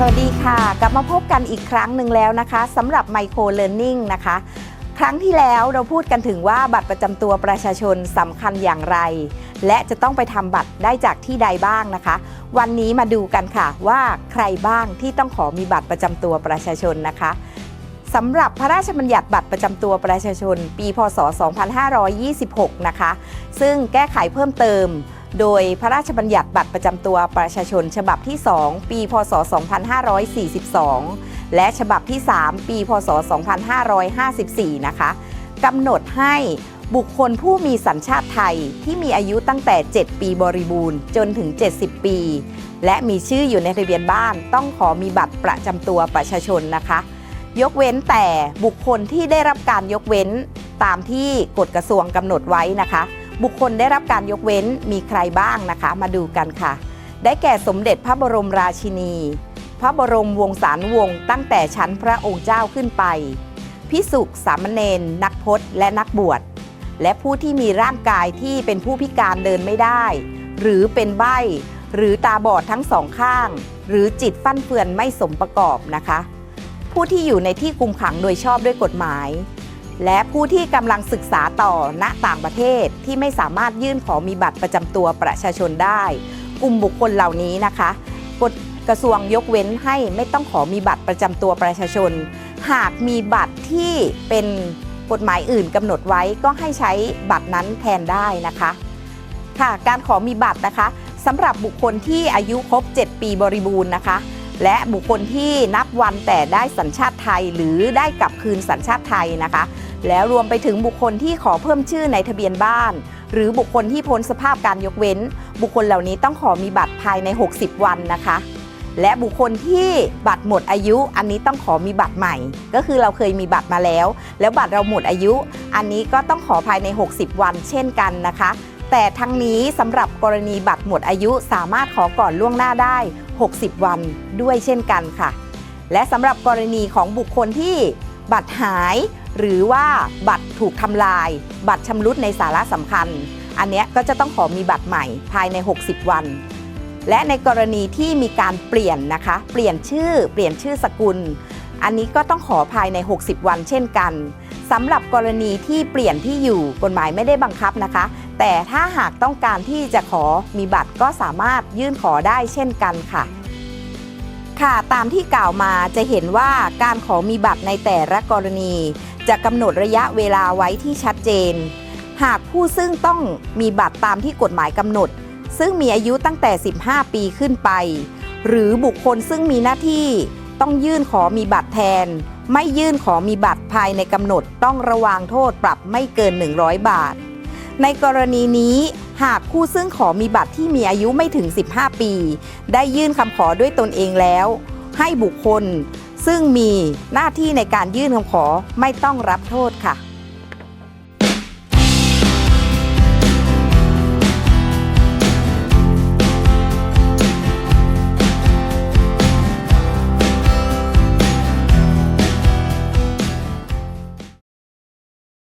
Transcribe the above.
สวัสดีค่ะ กลับมาพบกันอีกครั้งหนึ่งแล้วนะคะสำหรับไมโครเล a ร์นิ่งนะคะ ครั้งที่แล้วเราพูดกันถึงว่าบัตรประจำตัวประชาชนสำคัญอย่างไร และจะต้องไปทำบัตรได้จากที่ใดบ้างนะคะ วันนี้มาดูกันค่ะว่าใครบ้างที่ต้องขอมีบัตรประจำตัวประชาชนนะคะสำหรับพระราชบัญญัติบัตรประจำตัวประชาชน ปี พศ 2526 นะคะ ซึ่งแก้ไขเพิ่มเติม โดยพระราชบัญญัติบัตรประจำตัวประชาชน ฉบับที่ 2 ปี พศ 2542 และฉบับที่ 3 ปี พศ 2554 นะคะกำหนดให้บุคคลผู้มีสัญชาติไทยที่มีอายุตั้งแต่ 7 ปีบริบูรณ์จนถึง 70 ปี และมีชื่ออยู่ในทะเบียนบ้าน ต้องขอมีบัตรประจำตัวประชาชนนะคะ ยกเว้นแต่บุคคลที่ได้รับการยกเว้นตามที่กฎกระทรวงกำหนดไว้นะคะ บุคคลได้รับการยกเว้นมีใครบ้างนะคะ มาดูกันค่ะ ได้แก่สมเด็จพระบรมราชินี พระบรมวงศานุวงศ์ตั้งแต่ชั้นพระองค์เจ้าขึ้นไปพิสุกสามเณรนักพจน์และนักบวช และผู้ที่มีร่างกายที่เป็นผู้พิการเดินไม่ได้ หรือเป็นใบ้หรือตาบอดทั้งสองข้าง หรือจิตฟั่นเฟือนไม่สมประกอบนะคะ ผู้ที่อยู่ในที่คุมขังโดยชอบด้วยกฎหมาย และผู้ที่กำลังศึกษาต่อณต่างประเทศที่ไม่สามารถยื่นขอมีบัตรประจำตัวประชาชนได้ กลุ่มบุคคลเหล่านี้นะคะกฎกระทรวงยกเว้นให้ไม่ต้องขอมีบัตรประจำตัวประชาชน หากมีบัตรที่เป็นกฎหมายอื่นกำหนดไว้ก็ให้ใช้บัตรนั้นแทนได้นะคะค่ะการขอมีบัตรนะคะสำหรับบุคคลที่อายุครบ 7 ปีบริบูรณ์นะคะ และบุคคลที่นับวันแต่ได้สัญชาติไทยหรือได้กลับคืนสัญชาติไทยนะคะ แล้วรวมไปถึงบุคคลที่ขอเพิ่มชื่อในทะเบียนบ้าน หรือบุคคลที่พ้นสภาพการยกเว้น บุคคลเหล่านี้ต้องขอมีบัตรภายใน 60 วันนะคะ และบุคคลที่บัตรหมดอายุ อันนี้ต้องขอมีบัตรใหม่ ก็คือเราเคยมีบัตรมาแล้ว แล้วบัตรเราหมดอายุ อันนี้ก็ต้องขอภายใน 60 วัน เช่นกันนะคะ แต่ทั้งนี้สำหรับกรณีบัตรหมดอายุสามารถขอก่อนล่วงหน้าได้ 60 วันด้วยเช่นกันค่ะและสำหรับกรณีของบุคคลที่ บัตรหาย หรือว่าบัตรถูกทำลาย บัตรชำรุดในสาระสำคัญ อันนี้ก็จะต้องขอมีบัตรใหม่ภายใน 60 วัน และในกรณีที่มีการเปลี่ยนนะคะ เปลี่ยนชื่อ เปลี่ยนชื่อสกุล อันนี้ก็ต้องขอภายใน 60 วันเช่นกันสำหรับกรณีที่เปลี่ยนที่อยู่กฎหมายไม่ได้บังคับนะคะ แต่ถ้าหากต้องการที่จะขอมีบัตรก็สามารถยื่นขอได้เช่นกันค่ะ ค่ะตามที่กล่าวมาจะเห็นว่าการขอมีบัตรในแต่ละกรณี จะกำหนดระยะเวลาไว้ที่ชัดเจน หากผู้ซึ่งต้องมีบัตรตามที่กฎหมายกำหนด ซึ่งมีอายุตั้งแต่ 15 ปีขึ้นไป หรือบุคคลซึ่งมีหน้าที่ต้องยื่นขอมีบัตรแทน ไม่ยื่นขอมีบัตรภายในกำหนดต้องระวางโทษปรับไม่เกิน 100 บาท ในกรณีนี้ หากผู้ซึ่งขอมีบัตรที่มีอายุไม่ถึง 15 ปี ได้ยื่นคำขอด้วยตนเองแล้ว ให้บุคคลซึ่งมีหน้าที่ในการยื่นคำขอไม่ต้องรับโทษค่ะ